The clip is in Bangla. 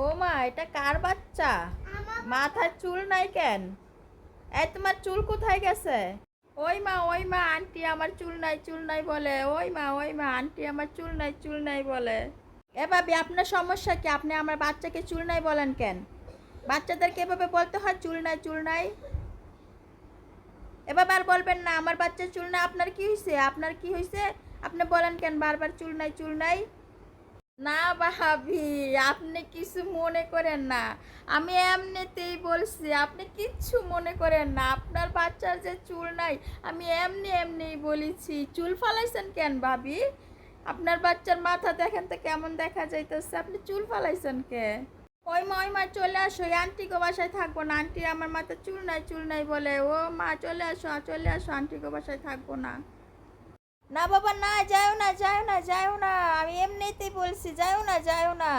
ও মা এটা কার বাচ্চা? মাথার চুল নাই কেন? এই তোমার চুল কোথায় গেছে? ওই মা ওই মা আন্টি আমার চুল নাই চুল নাই বলে। ওই মা ওই মা আন্টি আমার চুল নাই চুল নাই বলে। এ ভাবি আপনার সমস্যা কি? আপনি আমার বাচ্চাকে চুল নাই বলেন কেন? বাচ্চাদেরকে এভাবে বলতে হয় চুল নাই চুল নাই? এভাবে আর বলবেন না আমার বাচ্চার চুল নাই আপনার কি হয়েছে আপনার কি হয়েছে আপনি বলেন কেন বারবার চুল নাই চুল নাই? না ভাবি আপনি কিছু মনে করেন না। আমি এমনিতেই বলছি, আপনি কিচ্ছু মনে করেন না। আপনার বাচ্চার যে চুল নাই, আমি এমনি এমনিই বলেছি। চুল ফালাইছেন কেন ভাবি? আপনার বাচ্চার মাথা দেখেন তো কেমন দেখা যাইতেছে। আপনি চুল ফালাইছেন কে? ওই মা ওই মা, চলে আসো। আন্টি গো বাসায় থাকব না। আন্টি আমার মাথা চুল নাই চুল নাই বলে। ও মা, চলে আসো চলে আসো। আন্টি গো বাসায় থাকব না। না বাবা, না যাও না যাও না যাও না। এমনিতেই বলছি যাও না যাও না।